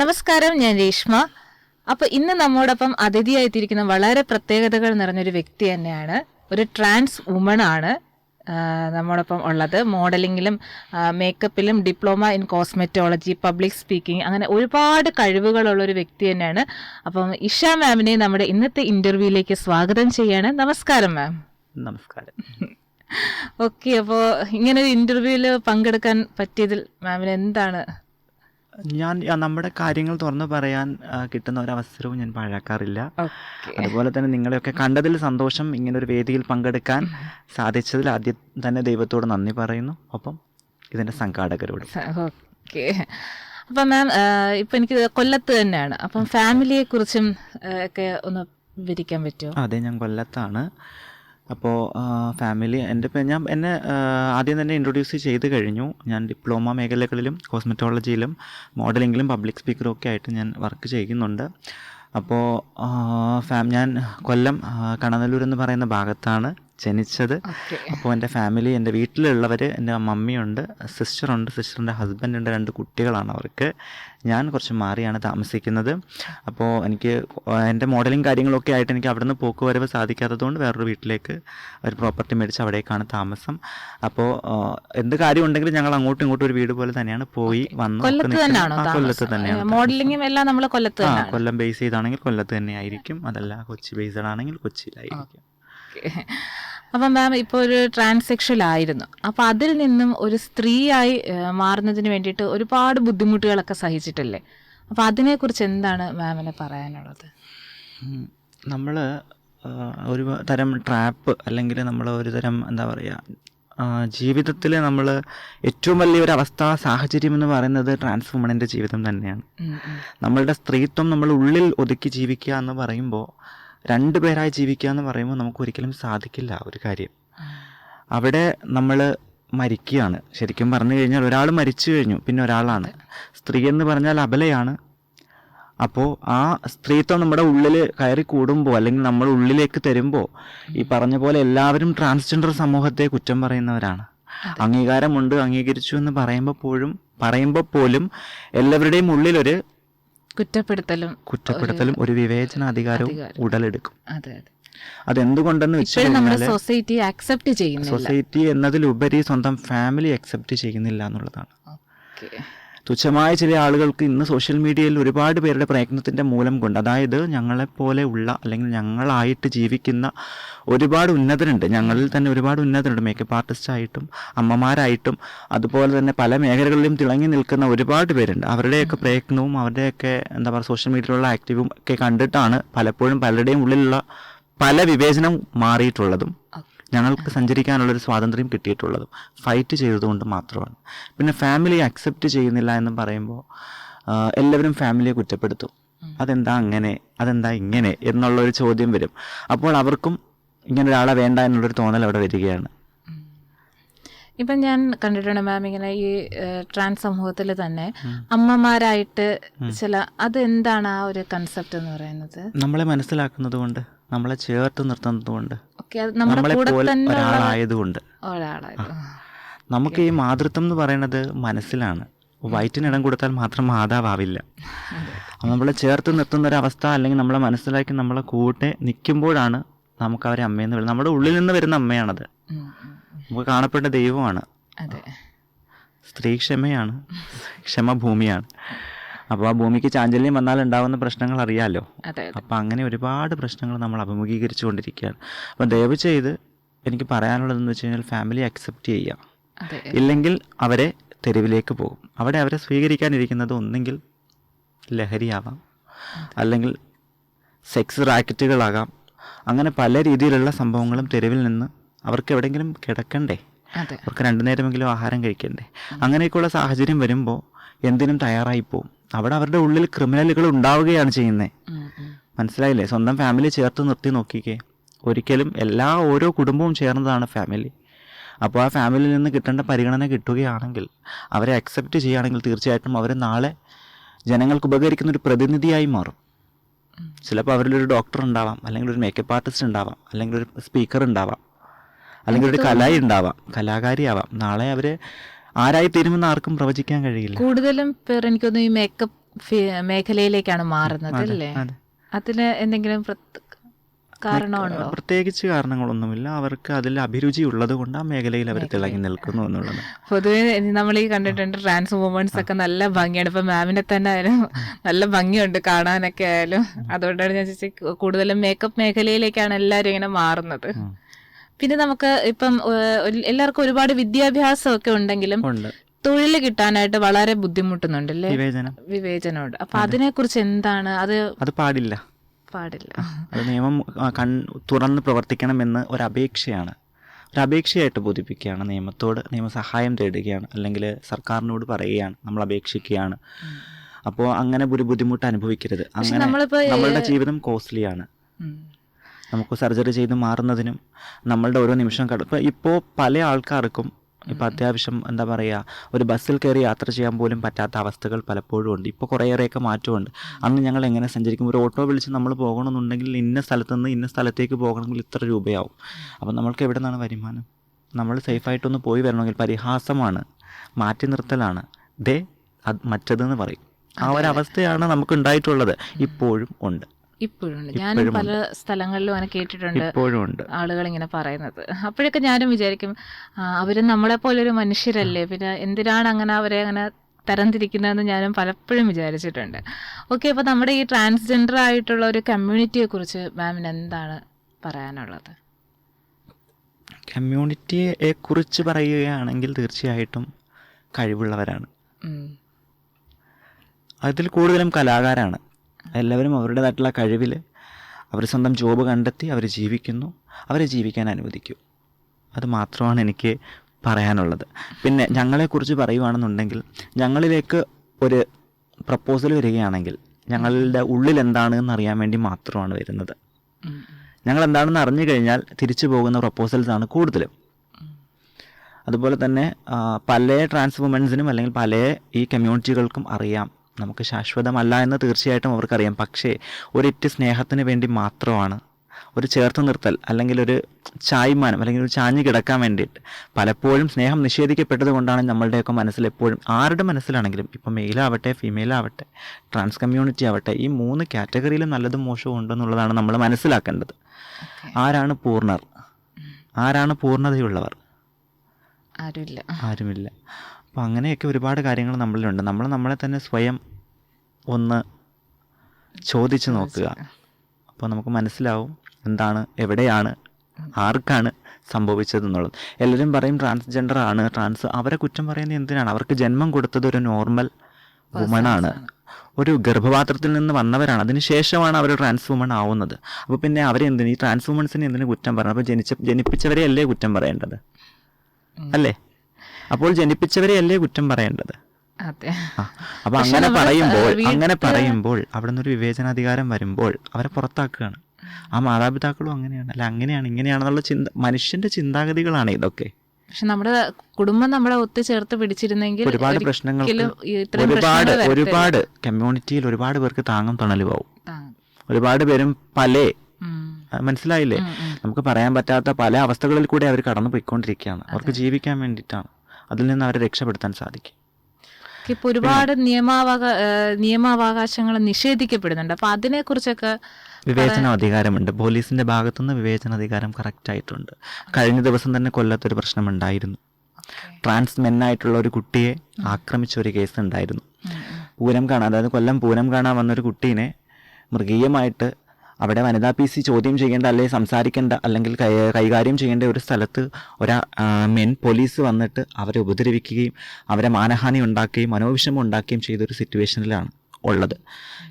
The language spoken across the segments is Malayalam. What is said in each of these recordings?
നമസ്കാരം ഞാൻ രേഷ്മ. അപ്പൊ ഇന്ന് നമ്മോടൊപ്പം അതിഥിയായിത്തിരിക്കുന്ന വളരെ പ്രത്യേകതകൾ നിറഞ്ഞൊരു വ്യക്തി തന്നെയാണ്. ഒരു ട്രാൻസ് വുമൺ ആണ് നമ്മോടൊപ്പം ഉള്ളത്. മോഡലിങ്ങിലും മേക്കപ്പിലും diploma in cosmetology public speaking അങ്ങനെ ഒരുപാട് കഴിവുകളുള്ള ഒരു വ്യക്തി തന്നെയാണ്. അപ്പം ഇഷ മാമിനെ നമ്മുടെ ഇന്നത്തെ ഇന്റർവ്യൂയിലേക്ക് സ്വാഗതം ചെയ്യാണ്. നമസ്കാരം മാം നമസ്കാരം. ഓക്കെ അപ്പോൾ ഇങ്ങനെ ഒരു ഇന്റർവ്യൂവിൽ പങ്കെടുക്കാൻ പറ്റിയതിൽ മാമിന് എന്താണ് ഞാൻ നമ്മുടെ കാര്യങ്ങൾ തുറന്നു പറയാൻ കിട്ടുന്ന ഒരു അവസരവും ഞാൻ പാഴാക്കാറില്ല. അതുപോലെ തന്നെ നിങ്ങളെയൊക്കെ കണ്ടതിൽ സന്തോഷം ഇങ്ങനെ ഒരു വേദിയിൽ പങ്കെടുക്കാൻ സാധിച്ചതിൽ ആദ്യം തന്നെ ദൈവത്തോട് നന്ദി പറയുന്നു. ഒപ്പം ഇതിന്റെ സംഘാടകരോട്. ഓക്കെ. അപ്പം മാം ഇപ്പം എനിക്ക് കൊല്ലത്ത് തന്നെയാണ്. അപ്പം ഫാമിലിയെ കുറിച്ചും ഒക്കെ ഒന്ന് വിവരിക്കാൻ പറ്റുമോ? അതെ ഞാൻ കൊല്ലത്താണ്. അപ്പോൾ ഫാമിലി എന്റെ ഞാൻ എന്നെ ആദ്യം തന്നെ ഇൻട്രൊഡ്യൂസ് ചെയ്ത് കഴിഞ്ഞു. ഞാൻ ഡിപ്ലോമ മേഖലകളിലും കോസ്മെറ്റോളജിയിലും മോഡലിങ്ങിലും പബ്ലിക് സ്പീക്കറും ഒക്കെ ആയിട്ട് ഞാൻ വർക്ക് ചെയ്യുന്നുണ്ട്. അപ്പോൾ ഫാം ഞാൻ കൊല്ലം കണനല്ലൂർ എന്ന് പറയുന്ന ഭാഗത്താണ്. ജനിച്ചത്. അപ്പോൾ എന്റെ ഫാമിലി എന്റെ വീട്ടിലുള്ളവർ എന്റെ മമ്മിയുണ്ട് സിസ്റ്ററുണ്ട് സിസ്റ്ററിന്റെ ഹസ്ബൻഡുണ്ട് രണ്ട് കുട്ടികളാണ് അവർക്ക്. ഞാൻ കുറച്ച് മാറിയാണ് താമസിക്കുന്നത്. അപ്പോൾ എനിക്ക് എന്റെ മോഡലിംഗ് കാര്യങ്ങളൊക്കെ ആയിട്ട് എനിക്ക് അവിടുന്ന് പോക്ക് വരവ് സാധിക്കാത്തതുകൊണ്ട് വേറൊരു വീട്ടിലേക്ക് ഒരു പ്രോപ്പർട്ടി മേടിച്ച് അവിടേക്കാണ് താമസം. അപ്പോൾ എന്ത് കാര്യം ഉണ്ടെങ്കിലും ഞങ്ങൾ അങ്ങോട്ടും ഇങ്ങോട്ടും ഒരു വീട് പോലെ തന്നെയാണ് പോയി വന്ന് കൊല്ലത്ത്. തന്നെയാണോ മോഡലിംഗും എല്ലാം നമ്മൾ കൊല്ലത്ത് കൊല്ലം ബേസ് ചെയ്താണെങ്കിൽ കൊല്ലത്ത് തന്നെ ആയിരിക്കും അതല്ല കൊച്ചി ബേസ്ഡ് ആണെങ്കിൽ കൊച്ചിയിലായിരിക്കും. Okay. അപ്പം മാം ഇപ്പോൾ ഒരു ട്രാൻസെക്ഷൽ ആയിരുന്നു അപ്പം അതിൽ നിന്നും ഒരു സ്ത്രീയായി മാറുന്നതിന് വേണ്ടിയിട്ട് ഒരുപാട് ബുദ്ധിമുട്ടുകളൊക്കെ സഹിച്ചിട്ടില്ലേ അപ്പം അതിനെക്കുറിച്ച് എന്താണ് മാമിന് പറയാനുള്ളത് നമ്മൾ ഒരു തരം ട്രാപ്പ് അല്ലെങ്കിൽ നമ്മൾ ഒരു തരം എന്താ പറയുക ജീവിതത്തിൽ നമ്മൾ ഏറ്റവും വലിയ ഒരു അവസ്ഥ സാഹചര്യം എന്ന് പറയുന്നത് ട്രാൻസ് വുമണിന്റെ ജീവിതം തന്നെയാണ്. നമ്മളുടെ സ്ത്രീത്വം നമ്മൾ ഉള്ളിൽ ഒതുക്കി ജീവിക്കുക എന്ന് പറയുമ്പോൾ രണ്ട് പേരായി ജീവിക്കുക എന്ന് പറയുമ്പോൾ നമുക്ക് ഒരിക്കലും സാധിക്കില്ല ഒരു കാര്യം. അവിടെ നമ്മൾ മരിക്കുകയാണ്. ശരിക്കും പറഞ്ഞു കഴിഞ്ഞാൽ ഒരാൾ മരിച്ചു കഴിഞ്ഞു പിന്നെ ഒരാളാണ്. സ്ത്രീ എന്ന് പറഞ്ഞാൽ അബലയാണ്. അപ്പോൾ ആ സ്ത്രീത്വം നമ്മുടെ ഉള്ളിൽ കയറി കൂടുമ്പോൾ അല്ലെങ്കിൽ നമ്മൾ ഉള്ളിലേക്ക് തരുമ്പോൾ ഈ പറഞ്ഞ പോലെ എല്ലാവരും ട്രാൻസ്ജെൻഡർ സമൂഹത്തെ കുറ്റം പറയുന്നവരാണ്. അംഗീകാരമുണ്ട് അംഗീകരിച്ചു എന്ന് പറയുമ്പോൾ പോലും പറയുമ്പോൾ പോലും എല്ലാവരുടെയും ഉള്ളിലൊരു കുറ്റപ്പെടുത്തലും കുറ്റപ്പെടുത്തലും ഒരു വിവേചനാധികാരവും അധികാരവും ഉടലെടുക്കും. അതെ അതെ. അതെന്തുകൊണ്ടെന്ന് വെച്ചാൽ സൊസൈറ്റി സൊസൈറ്റി എന്നതിലുപരി സ്വന്തം ഫാമിലി അക്സെപ്റ്റ് ചെയ്യുന്നില്ല എന്നുള്ളതാണ്. തുച്ഛമായ ചില ആളുകൾക്ക് ഇന്ന് സോഷ്യൽ മീഡിയയിൽ ഒരുപാട് പേരുടെ പ്രയത്നത്തിന്റെ മൂലം കൊണ്ട് അതായത് ഞങ്ങളെപ്പോലെ ഉള്ള അല്ലെങ്കിൽ ഞങ്ങളായിട്ട് ജീവിക്കുന്ന ഒരുപാട് ഉന്നതരുണ്ട്. ഞങ്ങളിൽ തന്നെ ഒരുപാട് ഉന്നതരുണ്ട്. മേക്കപ്പ് ആർട്ടിസ്റ്റ് ആയിട്ടും അമ്മമാരായിട്ടും അതുപോലെ തന്നെ പല മേഖലകളിലും തിളങ്ങി നിൽക്കുന്ന ഒരുപാട് പേരുണ്ട്. അവരുടെയൊക്കെ പ്രയത്നവും അവരുടെയൊക്കെ എന്താ പറയുക സോഷ്യൽ മീഡിയയിലുള്ള ആക്റ്റീവും ഒക്കെ കണ്ടിട്ടാണ് പലപ്പോഴും പലരുടെയും ഉള്ളിലുള്ള പല വിവേചനം മാറിയിട്ടുള്ളതും. ഞങ്ങൾക്ക് സഞ്ചരിക്കാനുള്ളൊരു സ്വാതന്ത്ര്യം കിട്ടിയിട്ടുള്ളതും ഫൈറ്റ് ചെയ്തതുകൊണ്ട് മാത്രമാണ്. പിന്നെ ഫാമിലി അക്സെപ്റ്റ് ചെയ്യുന്നില്ല എന്ന് പറയുമ്പോൾ എല്ലാവരും ഫാമിലിയെ കുറ്റപ്പെടുത്തും. അതെന്താ അങ്ങനെ? അതെന്താ ഇങ്ങനെ? എന്നുള്ളൊരു ചോദ്യം വരും. അപ്പോൾ അവർക്കും ഇങ്ങനെ ഒരാളെ വേണ്ട എന്നുള്ളൊരു തോന്നൽ അവിടെ വരികയാണ്. ഇപ്പം ഞാൻ കണ്ടിട്ടുണ്ട് മാം ഇങ്ങനെ ഈ ട്രാൻസ് സമൂഹത്തിൽ തന്നെ അമ്മമാരായിട്ട് ചില അതെന്താണ് ആ ഒരു കൺസെപ്റ്റ് എന്ന് പറയുന്നത്? നമ്മളെ മനസ്സിലാക്കുന്നത് കൊണ്ട് നമ്മളെ ചേർത്ത് നിർത്തുന്നത് കൊണ്ട് ഓക്കെ നമ്മുടെ കൂടെ തന്നെ ഒരാളായതുകൊണ്ട്. നമുക്ക് ഈ മാതൃത്വം എന്ന് പറയുന്നത് മനസ്സിലാണ്. വയറ്റിനിടം കൊടുത്താൽ മാത്രം മാതാവാവില്ല. നമ്മളെ ചേർത്ത് നിർത്തുന്ന ഒരു അവസ്ഥ അല്ലെങ്കിൽ നമ്മളെ മനസ്സിലാക്കി നമ്മളെ കൂടെ നിൽക്കുമ്പോഴാണ് നമുക്ക് അവരെ അമ്മയെന്ന് വരുന്നത്. നമ്മുടെ ഉള്ളിൽ നിന്ന് വരുന്ന അമ്മയാണത്. നമുക്ക് കാണപ്പെട്ട ദൈവമാണ്. സ്ത്രീ ക്ഷമയാണ് ക്ഷമ ഭൂമിയാണ് അപ്പോൾ ആ ഭൂമിക്ക് ചാഞ്ചല്യം വന്നാൽ ഉണ്ടാവുന്ന പ്രശ്നങ്ങൾ അറിയാലോ? അതെ അങ്ങനെ ഒരുപാട് പ്രശ്നങ്ങൾ നമ്മൾ അഭിമുഖീകരിച്ചു കൊണ്ടിരിക്കുകയാണ് അപ്പോൾ ദയവ് ചെയ്ത് എനിക്ക് പറയാനുള്ളതെന്ന് വെച്ച് കഴിഞ്ഞാൽ ഫാമിലി അക്സെപ്റ്റ് ചെയ്യുക. അതെ. ഇല്ലെങ്കിൽ അവരെ തെരുവിലേക്ക് പോകും. അവിടെ അവരെ സ്വീകരിക്കാനിരിക്കുന്നത് ഒന്നെങ്കിൽ ലഹരിയാവാം അല്ലെങ്കിൽ സെക്സ് റാക്കറ്റുകളാകാം അങ്ങനെ പല രീതിയിലുള്ള സംഭവങ്ങളും തെരുവിൽ നിന്ന് അവർക്ക് എവിടെയെങ്കിലും കിടക്കണ്ടേ? അവർക്ക് രണ്ടു നേരമെങ്കിലും ആഹാരം കഴിക്കണ്ടേ? അങ്ങനെയൊക്കെയുള്ള സാഹചര്യം വരുമ്പോൾ എന്തിനും തയ്യാറായി പോകും അവിടെ അവരുടെ ഉള്ളിൽ ക്രിമിനലുകൾ ഉണ്ടാവുകയാണ് ചെയ്യുന്നത്. മനസ്സിലായില്ലേ? സ്വന്തം ഫാമിലി ചേർത്ത് നിർത്തി നോക്കിക്കേ. ഒരിക്കലും എല്ലാ ഓരോ കുടുംബവും ചേർന്നതാണ് ഫാമിലി അപ്പോൾ ആ ഫാമിലിയിൽ നിന്ന് കിട്ടേണ്ട പരിഗണന കിട്ടുകയാണെങ്കിൽ അവരെ അക്സെപ്റ്റ് ചെയ്യുകയാണെങ്കിൽ തീർച്ചയായിട്ടും അവർ നാളെ ജനങ്ങൾക്ക് ഉപകരിക്കുന്ന ഒരു പ്രതിനിധിയായി മാറും. ചിലപ്പോൾ അവരിലൊരു ഡോക്ടർ ഉണ്ടാവാം അല്ലെങ്കിൽ ഒരു മേക്കപ്പ് ആർട്ടിസ്റ്റ് ഉണ്ടാവാം അല്ലെങ്കിൽ ഒരു സ്പീക്കർ ഉണ്ടാവാം അല്ലെങ്കിൽ ഒരു കലായി ഉണ്ടാവാം കലാകാരി ആവാം. നാളെ അവർ ആരായി തീരുമെന്ന് ആർക്കും പ്രവചിക്കാൻ കഴിയില്ല. കൂടുതലും പേർ എനിക്കൊന്നും ഈ മേക്കപ്പ് മേഖലയിലേക്കാണ് മാറുന്നത് അല്ലേ? അതിന് എന്തെങ്കിലും കാരണമുണ്ടോ? പ്രത്യേകിച്ച് കാരണങ്ങളൊന്നുമില്ല. അവർക്ക് അതിൽ അഭിരുചി ഉള്ളത് കൊണ്ട് ആ മേഖലയിൽ അവർ തിളങ്ങി നിൽക്കുന്നു എന്നുള്ളത്. പൊതുവെ നമ്മൾ ഈ കണ്ടിട്ടുണ്ട് ട്രാൻസ് വുമൻസ് ഒക്കെ നല്ല ഭംഗിയാണ്. ഇപ്പൊ മാമിനെ തന്നെ ആയാലും നല്ല ഭംഗിയുണ്ട് കാണാനൊക്കെ ആയാലും. അതുകൊണ്ടാണ് ഞാൻ ചോദിച്ചത് കൂടുതലും മേക്കപ്പ് മേഖലയിലേക്കാണ് എല്ലാരും ഇങ്ങനെ മാറുന്നത്. പിന്നെ നമുക്ക് ഇപ്പം എല്ലാവർക്കും ഒരുപാട് വിദ്യാഭ്യാസം ഒക്കെ ഉണ്ടെങ്കിലും ഉണ്ട്. തൊഴിൽ കിട്ടാനായിട്ട് വളരെ ബുദ്ധിമുട്ടുന്നുണ്ടല്ലേ? വിവേചനം. വിവേചനമുണ്ട്. അപ്പൊ അതിനെ കുറിച്ച് എന്താണ്? അത് അത് പാടില്ല. പാടില്ല. അത് നിയമം കൺ തുറന്ന് പ്രവർത്തിക്കണമെന്ന് ഒരു അപേക്ഷയാണ് ഒരു അപേക്ഷയായിട്ട് ബോധിപ്പിക്കുകയാണ്. നിയമത്തോട് നിയമസഹായം തേടുകയാണ്. അല്ലെങ്കിൽ സർക്കാരിനോട് പറയുകയാണ്. നമ്മൾ അപേക്ഷിക്കുകയാണ്. അപ്പോൾ അങ്ങനെ ഒരു ബുദ്ധിമുട്ട് അനുഭവിക്കരുത്. അങ്ങനെ നമ്മളുടെ ജീവിതം കോസ്റ്റ്ലിയാണ്. നമുക്ക് സർജറി ചെയ്ത് മാറുന്നതിനും നമ്മളുടെ ഓരോ നിമിഷം കട ഇപ്പോൾ പല ആൾക്കാർക്കും ഇപ്പോൾ അത്യാവശ്യം എന്താ പറയുക ഒരു ബസ്സിൽ കയറി യാത്ര ചെയ്യാൻ പോലും പറ്റാത്ത അവസ്ഥകൾ പലപ്പോഴും ഉണ്ട്. ഇപ്പോൾ കുറേയേറെയൊക്കെ മാറ്റമുണ്ട്. അന്ന് ഞങ്ങൾ എങ്ങനെ സഞ്ചരിക്കും? ഒരു ഓട്ടോ വിളിച്ച് നമ്മൾ പോകണമെന്നുണ്ടെങ്കിൽ ഇന്ന സ്ഥലത്ത് നിന്ന് ഇന്ന സ്ഥലത്തേക്ക് പോകണമെങ്കിൽ ഇത്ര രൂപയാവും. അപ്പം നമ്മൾക്ക് എവിടെ നിന്നാണ് വരുമാനം? നമ്മൾ സേഫായിട്ടൊന്ന് പോയി വരണമെങ്കിൽ പരിഹാസമാണ് മാറ്റി നിർത്തലാണ്. ദേ അത് മറ്റതെന്ന് പറയും. ആ ഒരവസ്ഥയാണ് നമുക്ക് ഉണ്ടായിട്ടുള്ളത്. ഇപ്പോഴും ഉണ്ട്. ഇപ്പോഴുണ്ട്. ഞാനും പല സ്ഥലങ്ങളിലും അങ്ങനെ കേട്ടിട്ടുണ്ട് ഇപ്പോഴും ഉണ്ട്. ആളുകൾ ഇങ്ങനെ പറയുന്നത്. അപ്പോഴൊക്കെ ഞാനും വിചാരിക്കും അവർ അവർ നമ്മളെ പോലെ ഒരു മനുഷ്യരല്ലേ പിന്നെ എന്തിനാണ് അങ്ങനെ അവരെ അങ്ങനെ തരംതിരിക്കുന്നതെന്ന് ഞാനും പലപ്പോഴും വിചാരിച്ചിട്ടുണ്ട്. ഓക്കെ അപ്പോൾ നമ്മുടെ ഈ ട്രാൻസ്ജെൻഡർ ആയിട്ടുള്ള ഒരു കമ്മ്യൂണിറ്റിയെ കുറിച്ച് മാമിന് എന്താണ് പറയാനുള്ളത്? കമ്മ്യൂണിറ്റിയെ കുറിച്ച് പറയുകയാണെങ്കിൽ തീർച്ചയായിട്ടും കഴിവുള്ളവരാണ്. അതിൽ കൂടുതലും കലാകാരാണ്. എല്ലാവരും അവരുടേതായിട്ടുള്ള കഴിവിൽ അവർ സ്വന്തം ജോബ് കണ്ടെത്തി അവർ ജീവിക്കുന്നു. അവരെ ജീവിക്കാൻ അനുവദിക്കൂ. അത് മാത്രമാണ് എനിക്ക് പറയാനുള്ളത്. പിന്നെ ഞങ്ങളെക്കുറിച്ച് പറയുവാണെന്നുണ്ടെങ്കിൽ ഞങ്ങളിലേക്ക് ഒരു പ്രപ്പോസൽ വരികയാണെങ്കിൽ ഞങ്ങളുടെ ഉള്ളിൽ എന്താണ് എന്നറിയാൻ വേണ്ടി മാത്രമാണ് വരുന്നത്. ഞങ്ങൾ എന്താണെന്ന് അറിഞ്ഞു കഴിഞ്ഞാൽ തിരിച്ചു പോകുന്ന പ്രപ്പോസൽസാണ് കൂടുതലും. അതുപോലെ തന്നെ പല ട്രാൻസ് വുമൻസിനും അല്ലെങ്കിൽ പല ഈ കമ്മ്യൂണിറ്റികൾക്കും അറിയാം. നമുക്ക് ശാശ്വതമല്ല എന്ന് തീർച്ചയായിട്ടും അവർക്കറിയാം. പക്ഷേ ഒരിറ്റ് സ്നേഹത്തിന് വേണ്ടി മാത്രമാണ് ഒരു ചേർത്ത് നിർത്തൽ അല്ലെങ്കിൽ ഒരു ചായ്മാനം അല്ലെങ്കിൽ ഒരു ചാഞ്ഞു കിടക്കാൻ വേണ്ടിയിട്ട് പലപ്പോഴും സ്നേഹം നിഷേധിക്കപ്പെട്ടത് കൊണ്ടാണ് നമ്മളുടെയൊക്കെ മനസ്സിൽ എപ്പോഴും ആരുടെ മനസ്സിലാണെങ്കിലും ഇപ്പം മെയിലാവട്ടെ ഫീമെയിലാവട്ടെ ട്രാൻസ് കമ്മ്യൂണിറ്റി ആവട്ടെ ഈ മൂന്ന് കാറ്റഗറിയിലും നല്ലതും മോശവും ഉണ്ടെന്നുള്ളതാണ് നമ്മൾ മനസ്സിലാക്കേണ്ടത്. ആരാണ് പൂർണർ? ആരാണ് പൂർണതയുള്ളവർ? ആരുമില്ല. ആരുമില്ല. അപ്പോൾ അങ്ങനെയൊക്കെ ഒരുപാട് കാര്യങ്ങൾ നമ്മളിലുണ്ട്. നമ്മൾ നമ്മളെ തന്നെ സ്വയം ഒന്ന് ചോദിച്ചു നോക്കുക. അപ്പോൾ നമുക്ക് മനസ്സിലാവും എന്താണ് എവിടെയാണ് ആർക്കാണ് സംഭവിച്ചതെന്നുള്ളത്. എല്ലാവരും പറയും ട്രാൻസ്ജെൻഡർ ആണ് ട്രാൻസ് അവരെ കുറ്റം പറയുന്നത് എന്തിനാണ്? അവർക്ക് ജന്മം കൊടുത്തത് ഒരു നോർമൽ വുമണാണ് ഒരു ഗർഭപാത്രത്തിൽ നിന്ന് വന്നവരാണ്. അതിനുശേഷമാണ് അവർ ട്രാൻസ് വുമൺ ആവുന്നത്. അപ്പോൾ പിന്നെ അവരെന്തിന് ഈ ട്രാൻസ് വുമൺസിനെ എന്തിനു കുറ്റം പറയണം? അപ്പോൾ ജനിച്ച ജനിപ്പിച്ചവരെ അല്ലേ കുറ്റം പറയേണ്ടത്? അല്ലേ? അപ്പോൾ ജനിപ്പിച്ചവരെ അല്ലേ കുറ്റം പറയേണ്ടത്? അപ്പൊ അങ്ങനെ പറയുമ്പോൾ അങ്ങനെ പറയുമ്പോൾ അവിടെ നിന്ന് ഒരു വിവേചനാധികാരം വരുമ്പോൾ അവരെ പുറത്താക്കുകയാണ്. ആ മാതാപിതാക്കളും അങ്ങനെയാണ്. അല്ല അങ്ങനെയാണ് ഇങ്ങനെയാണെന്നുള്ള ചിന്ത മനുഷ്യന്റെ ചിന്താഗതികളാണ് ഇതൊക്കെ. പക്ഷെ നമ്മുടെ കുടുംബം നമ്മളെ ഒത്തുചേർത്ത് പിടിച്ചിരുന്നെങ്കിൽ ഒരുപാട് ഇത്രയും ഒരുപാട് ഒരുപാട് കമ്മ്യൂണിറ്റിയിൽ ഒരുപാട് പേർക്ക് താങ്ങും തണലും ആവും. ഒരുപാട് പേരും പല. മനസ്സിലായില്ലേ. നമുക്ക് പറയാൻ പറ്റാത്ത പല അവസ്ഥകളിൽ കൂടെ അവർ കടന്നു പോയിക്കൊണ്ടിരിക്കുകയാണ് അവർക്ക് ജീവിക്കാൻ വേണ്ടിയിട്ടാണ്. അതിൽ നിന്ന് അവരെ രക്ഷപ്പെടുത്താൻ സാധിക്കും. ഇപ്പൊ ഒരുപാട് നിയമാവക നിയമാവകാശങ്ങൾ നിഷേധിക്കപ്പെടുന്നുണ്ട്. അപ്പൊ അതിനെ കുറിച്ചൊക്കെ വിവേചന അധികാരമുണ്ട്. പോലീസിന്റെ ഭാഗത്തുനിന്ന് വിവേചന അധികാരം കറക്റ്റ് ആയിട്ടുണ്ട്. കഴിഞ്ഞ ദിവസം തന്നെ കൊല്ലത്തൊരു പ്രശ്നമുണ്ടായിരുന്നു. ട്രാൻസ് മെന്നായിട്ടുള്ള ഒരു കുട്ടിയെ ആക്രമിച്ച ഒരു കേസ് ഉണ്ടായിരുന്നു പൂരം കാണാൻ അതായത് കൊല്ലം പൂരം കാണാൻ വന്നൊരു കുട്ടീനെ മൃഗീയമായിട്ട് അവിടെ വനിതാ പി സി ചോദ്യം ചെയ്യേണ്ട അല്ലെങ്കിൽ സംസാരിക്കേണ്ട അല്ലെങ്കിൽ കൈകാര്യം ചെയ്യേണ്ട ഒരു സ്ഥലത്ത് ഒരാ മെൻ പോലീസ് വന്നിട്ട് അവരെ ഉപദ്രവിക്കുകയും അവരെ മാനഹാനി ഉണ്ടാക്കുകയും മനോവിഷമം ഉണ്ടാക്കുകയും ചെയ്തൊരു സിറ്റുവേഷനിലാണ് ഉള്ളത്.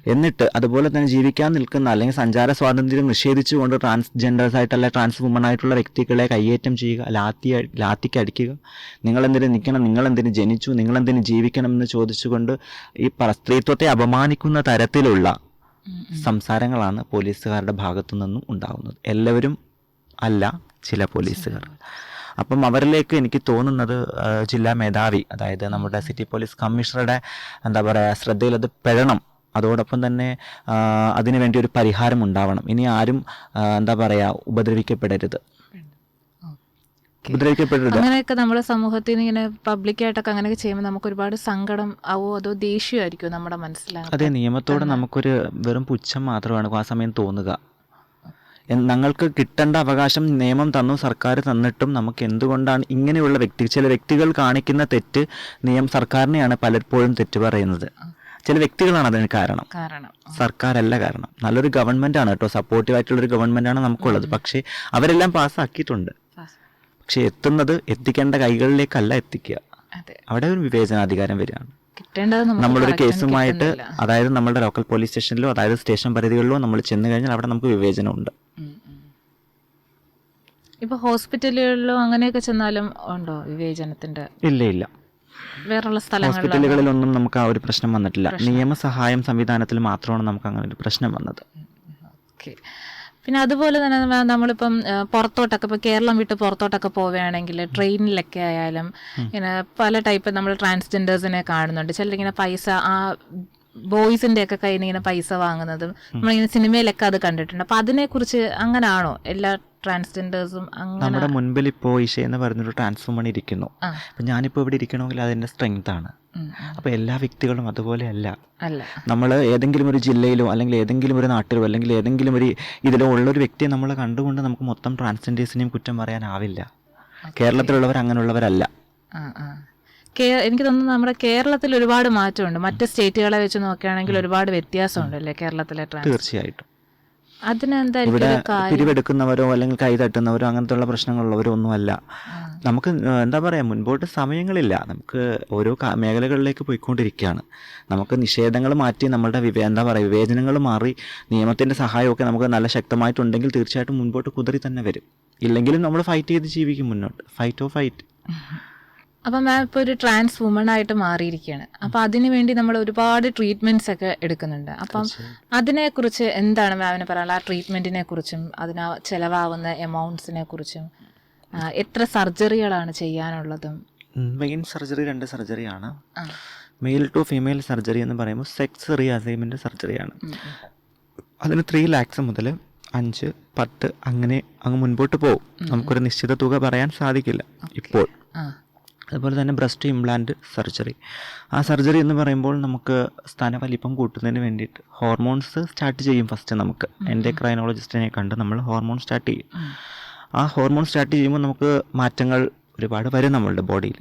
എന്നിട്ട് അതുപോലെ തന്നെ ജീവിക്കാൻ നിൽക്കുന്ന അല്ലെങ്കിൽ സഞ്ചാര സ്വാതന്ത്ര്യം നിഷേധിച്ചുകൊണ്ട് ട്രാൻസ്ജെൻഡേഴ്സ് ആയിട്ടല്ല ട്രാൻസ് വുമൺ ആയിട്ടുള്ള വ്യക്തികളെ കയ്യേറ്റം ചെയ്യുക ലാത്തി ലാത്തിക്ക് അടിക്കുക. നിങ്ങളെന്തിനു നിൽക്കണം നിങ്ങളെന്തിനു ജനിച്ചു നിങ്ങളെന്തിനു ജീവിക്കണം എന്ന് ചോദിച്ചുകൊണ്ട് ഈ സ്ത്രീത്വത്തെ അപമാനിക്കുന്ന തരത്തിലുള്ള സംസാരങ്ങളാണ് പോലീസുകാരുടെ ഭാഗത്തു നിന്നും ഉണ്ടാകുന്നത്. എല്ലാവരും അല്ല ചില പോലീസുകാർ. അപ്പം അവരിലേക്ക് എനിക്ക് തോന്നുന്നത് ജില്ലാ മേധാവി അതായത് നമ്മുടെ സിറ്റി പോലീസ് കമ്മീഷണറുടെ എന്താ പറയുക ശ്രദ്ധയിൽ അത് പെടണം. അതോടൊപ്പം തന്നെ അതിനുവേണ്ടി ഒരു പരിഹാരം ഉണ്ടാവണം. ഇനി ആരും എന്താ പറയുക ഉപദ്രവിക്കപ്പെടരുത്. അങ്ങനെയൊക്കെ നമ്മുടെ സമൂഹത്തിൽ നിന്ന് ഇങ്ങനെ പബ്ലിക്കായിട്ടൊക്കെ അങ്ങനെയൊക്കെ ചെയ്യുമ്പോൾ നമുക്ക് ഒരുപാട് സങ്കടം ആവോ അതോ ദേഷ്യമായിരിക്കും നമ്മുടെ മനസ്സിലാണ് അതെ നിയമത്തോട് നമുക്കൊരു വെറും പുച്ഛം മാത്രമാണ് ആ സമയം തോന്നുക. ഞങ്ങൾക്ക് കിട്ടേണ്ട അവകാശം നിയമം തന്നു സർക്കാർ തന്നിട്ടും നമുക്ക് എന്തുകൊണ്ടാണ് ഇങ്ങനെയുള്ള വ്യക്തി ചില വ്യക്തികൾ കാണിക്കുന്ന തെറ്റ് നിയമം സർക്കാരിനെയാണ് പലപ്പോഴും തെറ്റ് പറയുന്നത്. ചില വ്യക്തികളാണ് അതിന് കാരണം. കാരണം. സർക്കാരല്ല കാരണം. നല്ലൊരു ഗവൺമെന്റ് ആണ് കേട്ടോ. സപ്പോർട്ടീവ് ആയിട്ടുള്ള ഒരു ഗവൺമെന്റ് ആണ് നമുക്കുള്ളത്. പക്ഷേ അവരെല്ലാം പാസ്സാക്കിയിട്ടുണ്ട് പക്ഷെ എത്തുന്നത് എത്തിക്കേണ്ട കൈകളിലേക്കല്ല എത്തിക്കുക. അവിടെ ഒരു വിവേചനാധികാരം വരികയാണ്. നമ്മളൊരു കേസുമായിട്ട് അതായത് നമ്മുടെ ലോക്കൽ പോലീസ് സ്റ്റേഷനിലോ അതായത് സ്റ്റേഷൻ പരിധികളിലോ നമ്മൾ ചെന്ന് കഴിഞ്ഞാൽ അവിടെ നമുക്ക് വിവേചനമുണ്ട്. ഇപ്പൊ ഹോസ്പിറ്റലുകളിലോ അങ്ങനെയൊക്കെ ചെന്നാലും ഉണ്ടോ വിവേചനത്തിന്റെ? ഇല്ല ഇല്ല. സ്ഥലങ്ങളിലോ? ഹോസ്പിറ്റലുകളിലൊന്നും നമുക്ക് ആ ഒരു പ്രശ്നം വന്നിട്ടില്ല. നിയമസഹായം സംവിധാനത്തിൽ മാത്രമാണ് നമുക്ക് അങ്ങനെ ഒരു പ്രശ്നം വന്നത്. ഓക്കെ. പിന്നെ അതുപോലെ തന്നെ നമ്മ- നമ്മളിപ്പം പുറത്തോട്ടൊക്കെ ഇപ്പൊ കേരളം വിട്ട് പുറത്തോട്ടൊക്കെ പോവുകയാണെങ്കിൽ ട്രെയിനിലൊക്കെ ആയാലും ഇങ്ങനെ പല ടൈപ്പ് നമ്മൾ ട്രാൻസ്ജെൻഡേഴ്സിനെ കാണുന്നുണ്ട്. ചിലരിങ്ങനെ പൈസ ആ ബോയ്സിന്റെ ഒക്കെ കയ്യിൽ നിന്ന് ഇങ്ങനെ പൈസ വാങ്ങുന്നതും നമ്മളിങ്ങനെ സിനിമയിലൊക്കെ അത് കണ്ടിട്ടുണ്ട്. അപ്പൊ അതിനെ കുറിച്ച് അങ്ങനാണോ? എല്ലാ ട്രാൻസ്ജെൻഡേഴ്സും നമ്മുടെ മുൻപിൽ ഇപ്പോൾ ഈശ എന്ന് പറഞ്ഞൊരു ട്രാൻസ്ഫോമൺ ഇരിക്കുന്നു. അപ്പൊ ഞാനിപ്പോ ഇവിടെ ഇരിക്കണമെങ്കിൽ അതിന്റെ സ്ട്രെങ്ത് ആണ്. ഉം. എല്ലാ വ്യക്തികളും അതുപോലെ അല്ല. നമ്മൾ ഏതെങ്കിലും ഒരു ജില്ലയിലോ അല്ലെങ്കിൽ ഏതെങ്കിലും ഒരു നാട്ടിലോ അല്ലെങ്കിൽ ഏതെങ്കിലും ഒരു ഇതിലോ ഉള്ള ഒരു വ്യക്തിയെ നമ്മൾ കണ്ടുകൊണ്ട് നമുക്ക് മൊത്തം ട്രാൻസ്ജെൻഡേഴ്സിനെയും കുറ്റം പറയാനാവില്ല. കേരളത്തിലുള്ളവർ അങ്ങനെയുള്ളവരല്ല. എനിക്ക് തോന്നുന്നു നമ്മുടെ കേരളത്തിൽ ഒരുപാട് മാറ്റമുണ്ട്. മറ്റ് സ്റ്റേറ്റുകളെ വെച്ച് നോക്കുകയാണെങ്കിൽ ഒരുപാട് വ്യത്യാസമുണ്ട് അല്ലേ കേരളത്തിലെ തീർച്ചയായിട്ടും. ഇവിടെ പിരിവെടുക്കുന്നവരോ അല്ലെങ്കിൽ കൈ തട്ടുന്നവരോ അങ്ങനത്തെ ഉള്ള പ്രശ്നങ്ങളുള്ളവരോ ഒന്നുമല്ല നമുക്ക് എന്താ പറയാ മുൻപോട്ട് സമയങ്ങളില്ല. നമുക്ക് ഓരോ മേഖലകളിലേക്ക് പോയിക്കൊണ്ടിരിക്കുകയാണ്. നമുക്ക് നിഷേധങ്ങൾ മാറ്റി നമ്മളുടെ വിവേ എന്താ പറയുക വിവേചനങ്ങൾ മാറി നിയമത്തിന്റെ സഹായമൊക്കെ നമുക്ക് നല്ല ശക്തമായിട്ടുണ്ടെങ്കിൽ തീർച്ചയായിട്ടും മുൻപോട്ട് കുതിരി തന്നെ വരും. ഇല്ലെങ്കിലും നമ്മൾ ഫൈറ്റ് ചെയ്ത് ജീവിക്കും മുന്നോട്ട്. ഫൈറ്റ് ഓ ഫൈറ്റ് അപ്പം മാം ഇപ്പോൾ ഒരു ട്രാൻസ് വുമൺ ആയിട്ട് മാറിയിരിക്കുകയാണ് അപ്പം അതിനു വേണ്ടി നമ്മൾ ഒരുപാട് ട്രീറ്റ്മെന്റ്സ് ഒക്കെ എടുക്കുന്നുണ്ട്. അപ്പം അതിനെക്കുറിച്ച് എന്താണ് മാമിന് പറയാനുള്ള ആ ട്രീറ്റ്മെന്റിനെ കുറിച്ചും അതിന് ചിലവാകുന്ന എമൗണ്ട്സിനെ കുറിച്ചും എത്ര സർജറികളാണ് ചെയ്യാനുള്ളതും? മെയിൻ സർജറി രണ്ട് സർജറിയാണ്. മെയിൽ ടു ഫീമെയിൽ സർജറി എന്ന് പറയുമ്പോൾ സെക്സ് റീഅസൈൻമെന്റ് സർജറിയാണ്. അതിന് ത്രീ ലാക്സ് മുതൽ അഞ്ച് പത്ത് അങ്ങനെ അങ്ങ് മുൻപോട്ട് പോകും നമുക്കൊരു നിശ്ചിത തുക പറയാൻ സാധിക്കില്ല. ഇപ്പോൾ. അതുപോലെ തന്നെ ബ്രസ്റ്റ് ഇംപ്ലാന്റ് സർജറി. ആ സർജറി എന്ന് പറയുമ്പോൾ നമുക്ക് സ്ഥാനവലിപ്പം കൂട്ടുന്നതിന് വേണ്ടിയിട്ട് ഹോർമോൺസ് സ്റ്റാർട്ട് ചെയ്യും ഫസ്റ്റ് നമുക്ക്. എന്റെ ക്രൈനോളജിസ്റ്റിനെ കണ്ട് നമ്മൾ ഹോർമോൺ സ്റ്റാർട്ട് ചെയ്യും. ആ ഹോർമോൺ സ്റ്റാർട്ട് ചെയ്യുമ്പോൾ നമുക്ക് മാറ്റങ്ങൾ ഒരുപാട് വരും നമ്മളുടെ ബോഡിയിൽ.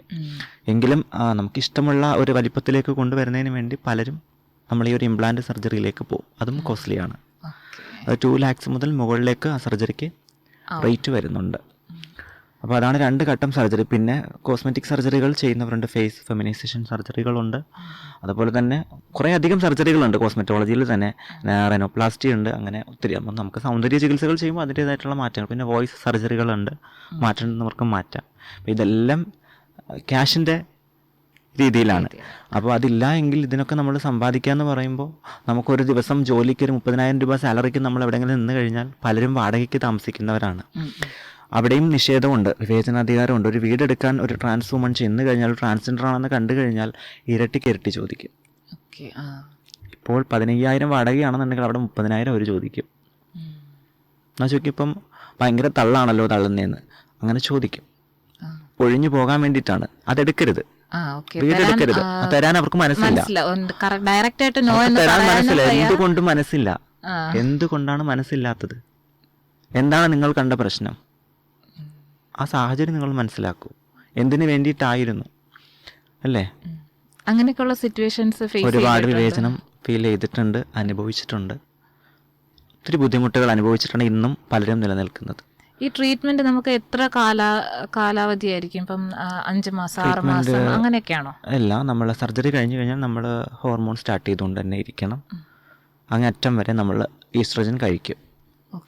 എങ്കിലും നമുക്ക് നമുക്കിഷ്ടമുള്ള ഒരു വലിപ്പത്തിലേക്ക് കൊണ്ടുവരുന്നതിന് വേണ്ടി പലരും നമ്മൾ ഈ ഒരു ഇംപ്ലാന്റ് സർജറിയിലേക്ക് പോകും. അതും കോസ്റ്റ്ലിയാണ്. അത് ടു ലാക്സ് മുതൽ മുകളിലേക്ക് ആ സർജറിക്ക് റേറ്റ് വരുന്നുണ്ട്. അപ്പോൾ അതാണ് രണ്ട് ഘട്ടം സർജറി. പിന്നെ കോസ്മെറ്റിക് സർജറികൾ ചെയ്യുന്നവരുണ്ട്. ഫേസ് ഫെമിനൈസേഷൻ സർജറികളുണ്ട്. അതുപോലെ തന്നെ കുറേ അധികം സർജറികളുണ്ട് കോസ്മെറ്റോളജിയിൽ തന്നെ. റെനോപ്ലാസ്റ്റി ഉണ്ട്. അങ്ങനെ ഒത്തിരി. അപ്പം നമുക്ക് സൗന്ദര്യ ചികിത്സകൾ ചെയ്യുമ്പോൾ അതിന്റേതായിട്ടുള്ള മാറ്റങ്ങൾ. പിന്നെ വോയിസ് സർജറികളുണ്ട്. മാറ്റുന്നവർക്ക് മാറ്റാം അപ്പോൾ ഇതെല്ലാം ക്യാഷിന്റെ രീതിയിലാണ്. അപ്പോൾ അതില്ല എങ്കിൽ ഇതിനൊക്കെ നമ്മൾ സമ്പാദിക്കുക എന്ന് പറയുമ്പോൾ നമുക്കൊരു ദിവസം ജോലിക്ക് ഒരു മുപ്പതിനായിരം രൂപ സാലറിക്ക് നമ്മൾ എവിടെയെങ്കിലും നിന്ന് കഴിഞ്ഞാൽ പലരും വാടകയ്ക്ക് താമസിക്കുന്നവരാണ്. അവിടെയും നിഷേധമുണ്ട്. വിവേചനാധികാരമുണ്ട്. ഒരു വീടെടുക്കാൻ ഒരു ട്രാൻസ് വുമൺ ചെന്ന് കഴിഞ്ഞാൽ ട്രാൻസ്ജെൻഡർ ആണെന്ന് കണ്ടു കഴിഞ്ഞാൽ ഇരട്ടിക്ക് ഇരട്ടി ചോദിക്കും. ഇപ്പോൾ പതിനയ്യായിരം വാടകയാണെന്നുണ്ടെങ്കിൽ അവിടെ മുപ്പതിനായിരം അവർ ചോദിക്കും. എന്നാൽ ചോദിക്കും ഭയങ്കര തള്ളാണല്ലോ തള്ളുന്നതെന്ന് അങ്ങനെ ചോദിക്കും. ഒഴിഞ്ഞു പോകാൻ വേണ്ടിയിട്ടാണ്. അതെടുക്കരുത്. വീടെടുക്കരുത്. തരാൻ അവർക്ക് മനസ്സില്ല. എന്തുകൊണ്ട് മനസ്സില്ല. എന്തുകൊണ്ടാണ് മനസ്സില്ലാത്തത്? എന്താണ് നിങ്ങൾ കണ്ട പ്രശ്നം? ആ സാഹചര്യം നിങ്ങൾ മനസ്സിലാക്കൂ. എന്തിനു വേണ്ടിയിട്ടായിരുന്നു? അല്ലേ. അങ്ങനെയൊക്കെയുള്ള സിറ്റുവേഷൻസ് ഒരുപാട് വിവേചനം ഫീൽ ചെയ്തിട്ടുണ്ട് അനുഭവിച്ചിട്ടുണ്ട്. ഒത്തിരി ബുദ്ധിമുട്ടുകൾ അനുഭവിച്ചിട്ടാണ് ഇന്നും പലരും നിലനിൽക്കുന്നത്. ഈ ട്രീറ്റ്മെന്റ് നമുക്ക് എത്ര കാല കാലാവധി ആയിരിക്കും ഇപ്പം അഞ്ച് മാസം ആറ് മാസം അങ്ങനെയൊക്കെയാണോ? അല്ല നമ്മൾ സർജറി കഴിഞ്ഞു കഴിഞ്ഞാൽ നമ്മൾ ഹോർമോൺ സ്റ്റാർട്ട് ചെയ്തുകൊണ്ട് തന്നെ ഇരിക്കണം. അങ്ങേ അറ്റം വരെ നമ്മൾ ഈസ്ട്രജൻ കഴിക്കും.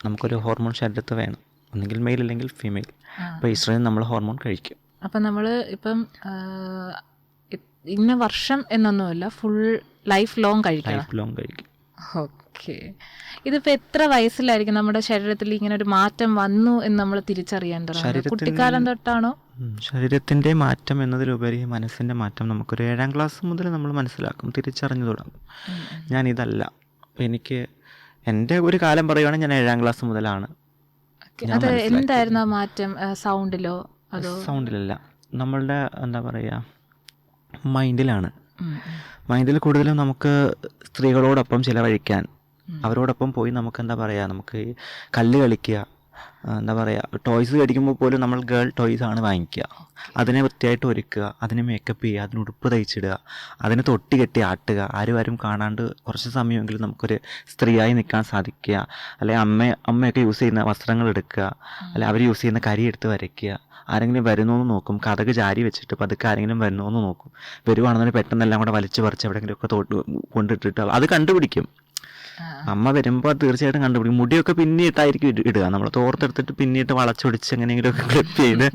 നമുക്കൊരു ഹോർമോൺ ശരീരത്ത് വേണം. ഒന്നെങ്കിൽ മെയിൽ അല്ലെങ്കിൽ ഫീമെയിൽ. അപ്പോൾ ഈസ്ട്രജൻ നമ്മൾ ഹോർമോൺ കഴിക്കും. അപ്പം നമ്മൾ ഇപ്പം ഇന്ന വർഷം എന്നൊന്നുമല്ല ഫുൾ ലൈഫ് ലോങ് കഴിക്കും ലൈഫ് ലോങ് കഴിക്കും. ഓക്കെ ഇതിപ്പോൾ എത്ര വയസ്സിലായിരിക്കും നമ്മുടെ ശരീരത്തിൽ ഇങ്ങനെ ഒരു മാറ്റം വന്നു എന്ന് നമ്മൾ തിരിച്ചറിയാൻ തുടങ്ങുന്നത്? കുട്ടിക്കാലം തൊട്ടാണോ? ശരീരത്തിന്റെ ശരീരത്തിന്റെ മാറ്റം എന്നതിലുപരി മനസ്സിന്റെ മാറ്റം നമുക്കൊരു ഏഴാം ക്ലാസ് മുതൽ നമ്മൾ മനസ്സിലാക്കും തിരിച്ചറിഞ്ഞു തുടങ്ങും. ഞാൻ ഇതല്ല എനിക്ക് എന്റെ ഒരു കാലം പറയുവാണെങ്കിൽ ഞാൻ ഏഴാം ക്ലാസ് മുതലാണ്. അത് എന്തായിരുന്നു മാറ്റം? സൗണ്ടിലോ സൗണ്ടിലല്ല നമ്മളുടെ എന്താ പറയുക മൈൻഡിലാണ്. മൈൻഡിൽ കൂടുതലും നമുക്ക് സ്ത്രീകളോടൊപ്പം ചിലവഴിക്കാൻ. അവരോടൊപ്പം പോയി നമുക്ക് എന്താ പറയുക നമുക്ക് കല്ല് കളിക്കുക എന്താ പറയുക ടോയ്സ് മേടിക്കുമ്പോൾ പോലും നമ്മൾ ഗേൾ ടോയ്സ് ആണ് വാങ്ങിക്കുക. അതിനെ വൃത്തിയായിട്ട് ഒരുക്കുക അതിനെ മേക്കപ്പ് ചെയ്യുക അതിന് ഉടുപ്പ് തയ്ച്ചിടുക അതിനെ തൊട്ടി കെട്ടി ആട്ടുക ആരും ആരും കാണാണ്ട് കുറച്ച് സമയമെങ്കിലും നമുക്കൊരു സ്ത്രീയായി നിൽക്കാൻ സാധിക്കുക. അല്ലെങ്കിൽ അമ്മ അമ്മയൊക്കെ യൂസ് ചെയ്യുന്ന വസ്ത്രങ്ങൾ എടുക്കുക. അല്ലെങ്കിൽ അവർ യൂസ് ചെയ്യുന്ന കരി എടുത്ത് വരയ്ക്കുക. ആരെങ്കിലും വരുന്നോന്ന് നോക്കും കഥക് ജാരി വെച്ചിട്ട് പതുക്കെ ആരെങ്കിലും വരുന്നോന്ന് നോക്കും. വരുവാണെന്നുണ്ടെങ്കിൽ പെട്ടെന്നെല്ലാം കൂടെ വലിച്ചു പറിച്ച് എവിടെയെങ്കിലുമൊക്കെ തോട്ട് കൊണ്ടിട്ടിട്ട് അത് കണ്ടുപിടിക്കും. അമ്മ വരുമ്പോൾ തീർച്ചയായിട്ടും കണ്ടുപിടിക്കും. മുടിയൊക്കെ പിന്നിയിട്ടായിരിക്കും ഇട- ഇടുക. നമ്മൾ തോർത്തെടുത്തിട്ട് പിന്നിട്ട് വളച്ചൊടിച്ച് എങ്ങനെയെങ്കിലുമൊക്കെ ക്ലിപ്പ് ചെയ്ത്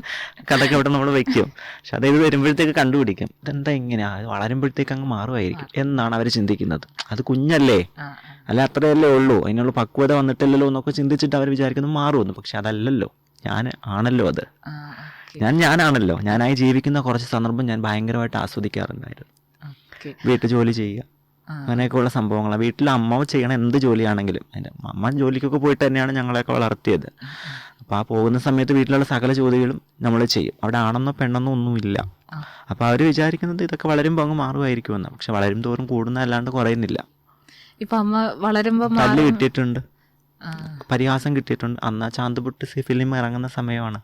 കഥയ്ക്ക് അവിടെ നമ്മൾ വെക്കും. പക്ഷെ അതായത് വരുമ്പോഴത്തേക്ക് കണ്ടുപിടിക്കും. ഇതെന്താ ഇങ്ങനെ? അത് വളരുമ്പോഴത്തേക്ക് അങ്ങ് മാറുമായിരിക്കും എന്നാണ് അവർ ചിന്തിക്കുന്നത്. അത് കുഞ്ഞല്ലേ? അല്ല അത്രയല്ലേ ഉള്ളൂ. അതിനുള്ള പക്വത വന്നിട്ടില്ലല്ലോ എന്നൊക്കെ ചിന്തിച്ചിട്ട് അവർ വിചാരിക്കുന്നത് മാറുമെന്ന്. പക്ഷെ അതല്ലല്ലോ. ഞാൻ ആണല്ലോ അത്. ഞാൻ ഞാനാണല്ലോ. ഞാനായി ജീവിക്കുന്ന കുറച്ച് സന്ദർഭം ഞാൻ ഭയങ്കരമായിട്ട് ആസ്വദിക്കാറുണ്ടായിരുന്നു. വീട്ടു ജോലി ചെയ്യുക. അങ്ങനെയൊക്കെയുള്ള സംഭവങ്ങളാണ് വീട്ടിൽ അമ്മ ചെയ്യണ എന്ത് ജോലിയാണെങ്കിലും. എന്റെ അമ്മ ജോലിക്കൊക്കെ പോയിട്ട് തന്നെയാണ് ഞങ്ങളെയൊക്കെ വളർത്തിയത്. അപ്പോൾ ആ. പോകുന്ന സമയത്ത് വീട്ടിലുള്ള സകല ജോലികളും നമ്മൾ ചെയ്യും. അവിടെ ആണെന്നോ പെണ്ണെന്നോ ഒന്നുമില്ല. അപ്പോൾ അവർ വിചാരിക്കുന്നത് ഇതൊക്കെ വളരുമ്പോൾ അങ്ങ് മാറുമായിരിക്കുമെന്ന്. പക്ഷെ വളരും തോറും കൂടുന്നതല്ലാണ്ട് കുറയുന്നില്ല. ഇപ്പം അമ്മ വളരുമ്പോൾ തല്ല് കിട്ടിയിട്ടുണ്ട്. പരിഹാസം കിട്ടിയിട്ടുണ്ട്. അന്ന് ആ ചാന്തുപുട്ട് സി ഫിലിം ഇറങ്ങുന്ന സമയമാണ്.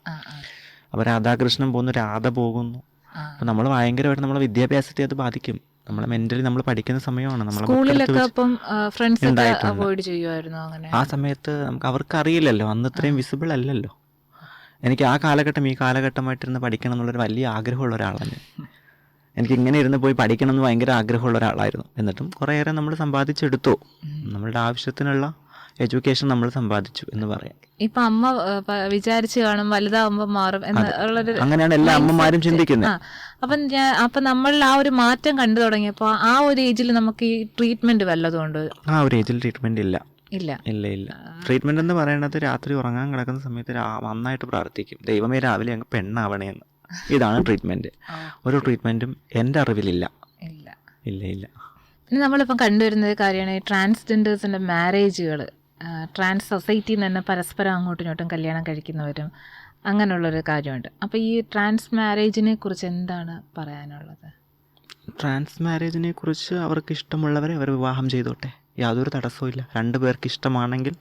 അപ്പോൾ രാധാകൃഷ്ണൻ പോകുന്നു രാധ പോകുന്നു. അപ്പോൾ നമ്മൾ ഭയങ്കരമായിട്ട് നമ്മളെ വിദ്യാഭ്യാസത്തെ അത് ബാധിക്കും. നമ്മളെ മെന്റലി നമ്മൾ പഠിക്കുന്ന സമയമാണ്. ആ സമയത്ത് നമുക്ക് അവർക്ക് അറിയില്ലല്ലോ. അന്ന് ഇത്രയും വിസിബിൾ അല്ലല്ലോ. എനിക്ക് ആ കാലഘട്ടം ഈ കാലഘട്ടമായിട്ടിരുന്ന് പഠിക്കണം എന്നുള്ളൊരു വലിയ ആഗ്രഹമുള്ള ഒരാളാണ് എനിക്ക് ഇങ്ങനെ ഇരുന്ന് പോയി പഠിക്കണം എന്ന് ഭയങ്കര ആഗ്രഹമുള്ള ഒരാളായിരുന്നു. എന്നിട്ടും കുറേയേറെ നമ്മൾ സമ്പാദിച്ചെടുത്തു. നമ്മളുടെ ആവശ്യത്തിനുള്ള എഡ്യൂക്കേഷൻ നമ്മൾ സമ്പാദിച്ചു എന്ന് പറയാം. ഇപ്പൊ അമ്മ വിചാരിച്ചു കാണും വലുതാവുമ്പോ മാറും അങ്ങനെയാണ് എല്ലാ അമ്മമാരും ചിന്തിക്കുന്നത് അപ്പം ഞാൻ അപ്പൊ നമ്മൾ ആ ഒരു മാറ്റം കണ്ടു തുടങ്ങിയപ്പോ ആ ഒരു ഏജിൽ നമുക്ക് ഈ ട്രീറ്റ്മെന്റ് വല്ലതും ഉണ്ട് ആ ഒരു ഏജിൽ ട്രീറ്റ്മെന്റ് ഇല്ല. ഇല്ല. ഇല്ല ഇല്ല. ട്രീറ്റ്മെന്റ് എന്ന് പറയുന്നത് രാത്രി ഉറങ്ങാൻ കിടക്കുന്ന സമയത്ത് നന്നായിട്ട് പ്രാർത്ഥിക്കും. ദൈവമേ രാവിലെ അങ്ങ് പെണ്ണാവണേ എന്ന്. ഇതാണ് ട്രീറ്റ്മെന്റ് ഒരു ട്രീറ്റ്മെന്റും എന്റെ അറിവിലില്ല. ഇല്ല. ഇല്ല പിന്നെ നമ്മളിപ്പം കണ്ടുവരുന്ന കാര്യമാണ് ഈ ട്രാൻസ്ജെൻഡേഴ്സിന്റെ മാരേജുകൾ ട്രാൻസ് സൊസൈറ്റിയിൽ നിന്ന് തന്നെ പരസ്പരം അങ്ങോട്ടും ഇങ്ങോട്ടും കല്യാണം കഴിക്കുന്നവരും അങ്ങനെയുള്ളൊരു കാര്യമുണ്ട്. അപ്പോൾ ഈ ട്രാൻസ് മാരേജിനെ കുറിച്ച് എന്താണ് പറയാനുള്ളത്? ട്രാൻസ് മാരേജിനെ കുറിച്ച് അവർക്ക് ഇഷ്ടമുള്ളവരെ അവർ വിവാഹം ചെയ്തോട്ടെ. യാതൊരു തടസ്സവും ഇല്ല. രണ്ടു പേർക്ക് ഇഷ്ടമാണെങ്കിൽ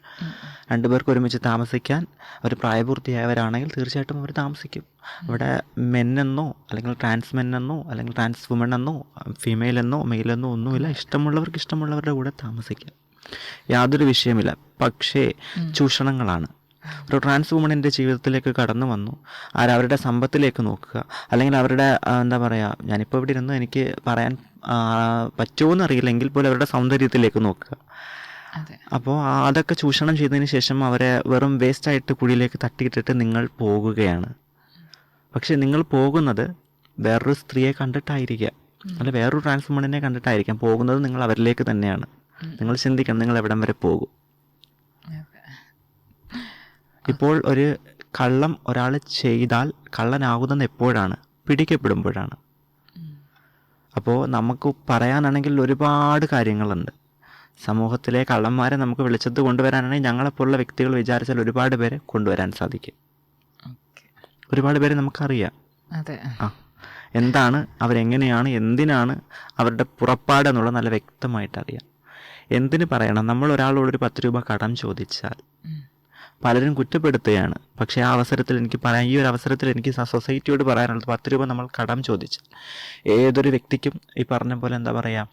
രണ്ടു പേർക്ക് ഒരുമിച്ച് താമസിക്കാൻ അവർ പ്രായപൂർത്തിയായവരാണെങ്കിൽ തീർച്ചയായിട്ടും അവർ താമസിക്കും. ഇവിടെ മെന്നെന്നോ അല്ലെങ്കിൽ ട്രാൻസ് മെന്നെന്നോ അല്ലെങ്കിൽ ട്രാൻസ് വുമൺ എന്നോ ഫീമെയിൽ എന്നോ മെയിൽ എന്നോ ഒന്നുമില്ല. ഇഷ്ടമുള്ളവർക്ക് ഇഷ്ടമുള്ളവരുടെ കൂടെ താമസിക്കാം. യാതൊരു വിഷയമില്ല പക്ഷേ ചൂഷണങ്ങളാണ്. ഒരു ട്രാൻസ് വുമണിന്റെ ജീവിതത്തിലേക്ക് കടന്നു വന്നു. ആര് അവരുടെ സമ്പത്തിലേക്ക് നോക്കുക. അല്ലെങ്കിൽ അവരുടെ എന്താ പറയുക ഞാനിപ്പോൾ ഇവിടെ ഇരുന്ന് എനിക്ക് പറയാൻ പറ്റുമോ പറ്റുമോയെന്ന് അറിയില്ലെങ്കിൽ പോലും അവരുടെ സൗന്ദര്യത്തിലേക്ക് നോക്കുക. അപ്പോൾ അതൊക്കെ ചൂഷണം ചെയ്തതിന് ശേഷം അവരെ വെറും വേസ്റ്റ് ആയിട്ട് കുഴിയിലേക്ക് തട്ടിയിട്ടിട്ട് നിങ്ങൾ പോകുകയാണ്. പക്ഷെ നിങ്ങൾ പോകുന്നത് വേറൊരു സ്ത്രീയെ കണ്ടിട്ടായിരിക്കാം. അല്ല വേറൊരു ട്രാൻസ് വുമണിനെ കണ്ടിട്ടായിരിക്കാം. പോകുന്നത് നിങ്ങൾ അവരിലേക്ക് തന്നെയാണ്. നിങ്ങൾ ചിന്തിക്കണം നിങ്ങൾ എവിടം വരെ പോകും. ഇപ്പോൾ ഒരു കള്ളം ഒരാൾ ചെയ്താൽ കള്ളനാകുന്നത് എപ്പോഴാണ്? പിടിക്കപ്പെടുമ്പോഴാണ്. അപ്പോൾ നമുക്ക് പറയാനാണെങ്കിൽ ഒരുപാട് കാര്യങ്ങളുണ്ട്. സമൂഹത്തിലെ കള്ളന്മാരെ നമുക്ക് വെളിച്ചത്ത് കൊണ്ടുവരാനാണെങ്കിൽ ഞങ്ങളെപ്പോലുള്ള വ്യക്തികൾ വിചാരിച്ചാൽ ഒരുപാട് പേരെ കൊണ്ടുവരാൻ സാധിക്കും. ഒരുപാട് പേരെ നമുക്കറിയാം. അതെ. ആ. എന്താണ് അവരെങ്ങനെയാണ് എന്തിനാണ് അവരുടെ പുറപ്പാട് എന്നുള്ളത് നല്ല വ്യക്തമായിട്ട് അറിയാം എന്തിന് പറയണം? നമ്മൾ ഒരാളോട് ഒരു പത്ത് രൂപ കടം ചോദിച്ചാൽ. പലരും കുറ്റപ്പെടുത്തുകയാണ്. പക്ഷേ ആ അവസരത്തിൽ എനിക്ക് പറയാൻ ഈ ഒരു അവസരത്തിൽ എനിക്ക് സൊസൈറ്റിയോട് പറയാനുള്ളത് പത്ത് രൂപ നമ്മൾ കടം ചോദിച്ചു ഏതൊരു വ്യക്തിക്കും ഈ പറഞ്ഞ പോലെ എന്താ പറയുക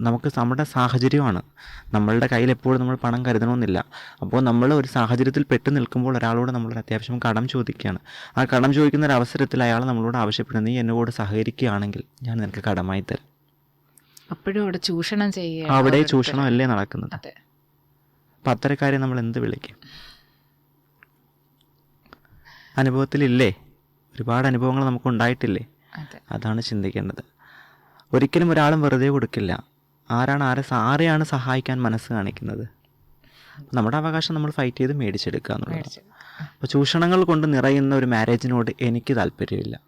നമുക്ക് നമ്മുടെ സാഹചര്യമാണ്. നമ്മളുടെ കയ്യിൽ എപ്പോഴും നമ്മൾ പണം കരുതണമെന്നില്ല. അപ്പോൾ നമ്മൾ ഒരു സാഹചര്യത്തിൽ പെട്ട് നിൽക്കുമ്പോൾ ഒരാളോട് നമ്മളൊരു അത്യാവശ്യം കടം ചോദിക്കുകയാണ്. ആ കടം ചോദിക്കുന്ന ഒരു അവസരത്തിൽ അയാൾ നമ്മളോട് ആവശ്യപ്പെടുന്നത് നീ എന്നോട് സഹകരിക്കുകയാണെങ്കിൽ ഞാൻ നിനക്ക് കടമായി തരാം. അപ്പോഴും അവിടെ ചൂഷണം ചെയ്യുക അവിടെ ചൂഷണമല്ലേ നടക്കുന്നത്. അതെ. അപ്പം അത്തരക്കാരെ നമ്മൾ എന്ത് വിളിക്കും? അനുഭവത്തിലില്ലേ? ഒരുപാട് അനുഭവങ്ങൾ നമുക്ക് ഉണ്ടായിട്ടില്ലേ? അതാണ് ചിന്തിക്കേണ്ടത്. ഒരിക്കലും ഒരാളും വെറുതെ കൊടുക്കില്ല. ആരാണ് ആരെ ആരെയാണ് സഹായിക്കാൻ മനസ്സ് കാണിക്കുന്നത്? നമ്മുടെ അവകാശം നമ്മൾ ഫൈറ്റ് ചെയ്ത് മേടിച്ചെടുക്കുക എന്നുള്ളത് അപ്പോൾ ചൂഷണങ്ങൾ കൊണ്ട് നിറയുന്ന ഒരു മാരേജിനോട് എനിക്ക് താല്പര്യമില്ല.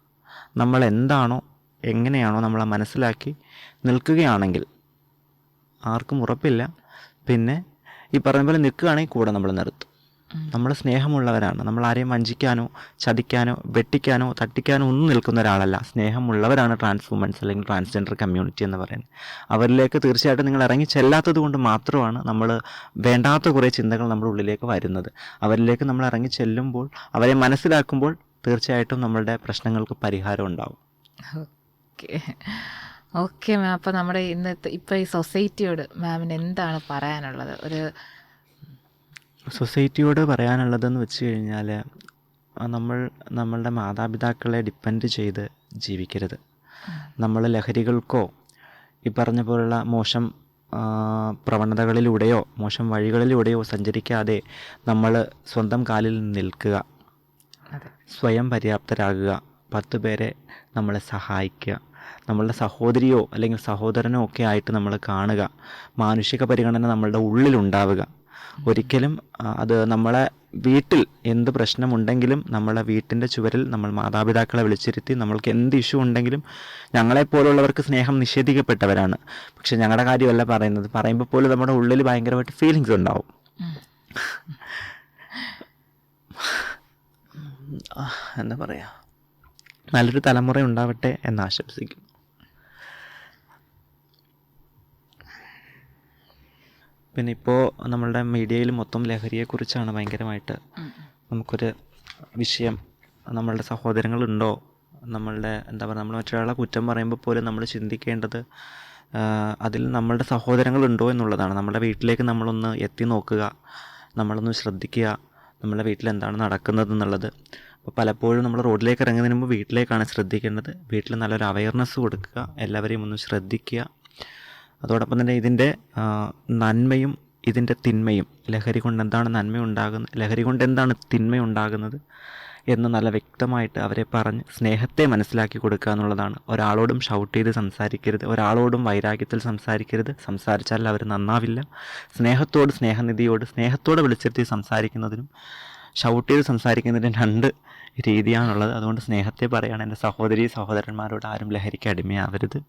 നമ്മൾ എന്താണോ എങ്ങനെയാണോ നമ്മളെ മനസ്സിലാക്കി നിൽക്കുകയാണെങ്കിൽ ആർക്കും ഉറപ്പില്ല. പിന്നെ ഈ പറഞ്ഞ പോലെ നിൽക്കുകയാണെങ്കിൽ കൂടെ നമ്മൾ നിർത്തും. നമ്മൾ സ്നേഹമുള്ളവരാണ്. നമ്മൾ ആരെയും വഞ്ചിക്കാനോ ചതിക്കാനോ വെട്ടിക്കാനോ തട്ടിക്കാനോ ഒന്നും നിൽക്കുന്ന ഒരാളല്ല. സ്നേഹമുള്ളവരാണ് ട്രാൻസ് വുമൻസ് അല്ലെങ്കിൽ ട്രാൻസ്ജെൻഡർ കമ്മ്യൂണിറ്റി എന്ന് പറയുന്നത്. അവരിലേക്ക് തീർച്ചയായിട്ടും നിങ്ങൾ ഇറങ്ങി ചെല്ലാത്തത് കൊണ്ട് മാത്രമാണ് നമ്മൾ വേണ്ടാത്ത കുറേ ചിന്തകൾ നമ്മുടെ ഉള്ളിലേക്ക് വരുന്നത്. അവരിലേക്ക് നമ്മൾ ഇറങ്ങി ചെല്ലുമ്പോൾ അവരെ മനസ്സിലാക്കുമ്പോൾ തീർച്ചയായിട്ടും നമ്മളുടെ പ്രശ്നങ്ങൾക്ക് പരിഹാരം ഉണ്ടാവും. Okay okay ma'am. അപ്പോൾ നമ്മുടെ ഇന്നത്തെ ഇപ്പോൾ ഈ സൊസൈറ്റിയോട് മാമിന് എന്താണ് പറയാനുള്ളത്? ഒരു സൊസൈറ്റിയോട് പറയാനുള്ളതെന്ന് വെച്ച് കഴിഞ്ഞാൽ നമ്മൾ നമ്മളുടെ മാതാപിതാക്കളെ ഡിപ്പെൻഡ് ചെയ്ത് ജീവിക്കരുത്. നമ്മൾ ലഹരികൾക്കോ ഈ പറഞ്ഞ പോലുള്ള മോശം പ്രവണതകളിലൂടെയോ മോശം വഴികളിലൂടെയോ സഞ്ചരിക്കാതെ നമ്മൾ സ്വന്തം കാലിൽ നിൽക്കുക. സ്വയം പര്യാപ്തരാകുക. പത്ത് പേരെ നമ്മളെ സഹായിക്കുക. നമ്മളുടെ സഹോദരിയോ അല്ലെങ്കിൽ സഹോദരനോ ഒക്കെ ആയിട്ട് നമ്മൾ കാണുക. മാനുഷിക പരിഗണന നമ്മളുടെ ഉള്ളിലുണ്ടാവുക ഒരിക്കലും അത് നമ്മളെ വീട്ടിൽ എന്ത് പ്രശ്നമുണ്ടെങ്കിലും നമ്മളെ വീട്ടിന്റെ ചുവരിൽ നമ്മൾ മാതാപിതാക്കളെ വിളിച്ചിരുത്തി നമ്മൾക്ക് എന്ത് ഇഷ്യൂ ഉണ്ടെങ്കിലും ഞങ്ങളെപ്പോലുള്ളവർക്ക് സ്നേഹം നിഷേധിക്കപ്പെട്ടവരാണ്. പക്ഷെ ഞങ്ങളുടെ കാര്യമല്ല പറയുന്നത്. പറയുമ്പോൾ പോലും നമ്മുടെ ഉള്ളിൽ ഭയങ്കരമായിട്ട് ഫീലിങ്സ് ഉണ്ടാവും. എന്താ പറയുക നല്ലൊരു തലമുറ ഉണ്ടാവട്ടെ എന്ന് ആശംസിക്കുന്നു. പിന്നെ ഇപ്പോൾ നമ്മളുടെ മീഡിയയിൽ മൊത്തം ലഹരിയെക്കുറിച്ചാണ് ഭയങ്കരമായിട്ട് നമുക്കൊരു വിഷയം. നമ്മളുടെ സഹോദരങ്ങളുണ്ടോ? നമ്മളുടെ എന്താ പറയുക നമ്മൾ മറ്റൊരാളെ കുറ്റം പറയുമ്പോൾ പോലും നമ്മൾ ചിന്തിക്കേണ്ടത് അതിൽ നമ്മളുടെ സഹോദരങ്ങളുണ്ടോ എന്നുള്ളതാണ്. നമ്മുടെ വീട്ടിലേക്ക് നമ്മളൊന്ന് എത്തി നോക്കുക നമ്മളൊന്ന് ശ്രദ്ധിക്കുക നമ്മുടെ വീട്ടിൽ എന്താണ് നടക്കുന്നത് എന്നുള്ളത്. അപ്പോൾ പലപ്പോഴും നമ്മൾ റോഡിലേക്ക് ഇറങ്ങുന്നതിന് മുമ്പ് വീട്ടിലേക്കാണ് ശ്രദ്ധിക്കേണ്ടത്. വീട്ടിൽ നല്ലൊരു അവയർനെസ് കൊടുക്കുക എല്ലാവരെയും ഒന്ന് ശ്രദ്ധിക്കുക. അതോടൊപ്പം തന്നെ ഇതിന്റെ നന്മയും ഇതിന്റെ തിന്മയും ലഹരി കൊണ്ട് എന്താണ് നന്മ ഉണ്ടാകുന്നത് ലഹരി കൊണ്ട് എന്താണ് തിന്മ ഉണ്ടാകുന്നത് എന്ന് നല്ല വ്യക്തമായിട്ട് അവരെ പറഞ്ഞ് സ്നേഹത്തെ മനസ്സിലാക്കി കൊടുക്കുക എന്നുള്ളതാണ്. ഒരാളോടും ഷൗട്ട് ചെയ്ത് സംസാരിക്കരുത് ഒരാളോടും വൈരാഗ്യത്തിൽ സംസാരിക്കരുത്. സംസാരിച്ചാൽ അവർ നന്നാവില്ല. സ്നേഹത്തോട് സ്നേഹനിധിയോട് സ്നേഹത്തോട് വിളിച്ചിരുത്തി സംസാരിക്കുന്നതിനും ഷൗട്ട് ചെയ്ത് സംസാരിക്കുന്നതിന്റെ രണ്ട് രീതിയാണുള്ളത്. അതുകൊണ്ട് സ്നേഹത്തെ പറയുകയാണ് എന്റെ സഹോദരി സഹോദരന്മാരോട് ആരും ലഹരിക്ക് അടിമയാവരുത്.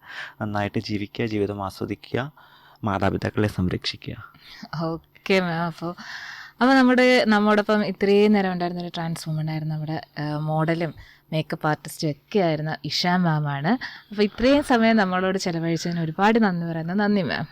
നന്നായിട്ട് ജീവിക്കുക ജീവിതം ആസ്വദിക്കുക മാതാപിതാക്കളെ സംരക്ഷിക്കുക. Okay ma'am. അപ്പോൾ അപ്പോൾ നമ്മുടെ നമ്മോടൊപ്പം ഇത്രയും നേരം ഉണ്ടായിരുന്ന ഒരു ട്രാൻസ് വുമൺ ആയിരുന്നു നമ്മുടെ മോഡലും മേക്കപ്പ് ആർട്ടിസ്റ്റും ഒക്കെ ആയിരുന്ന ഇഷ മാം ആണ് അപ്പോൾ ഇത്രയും സമയം നമ്മളോട് ചിലവഴിച്ചതിന് ഒരുപാട് നന്ദി പറയുന്നു. നന്ദി മാം.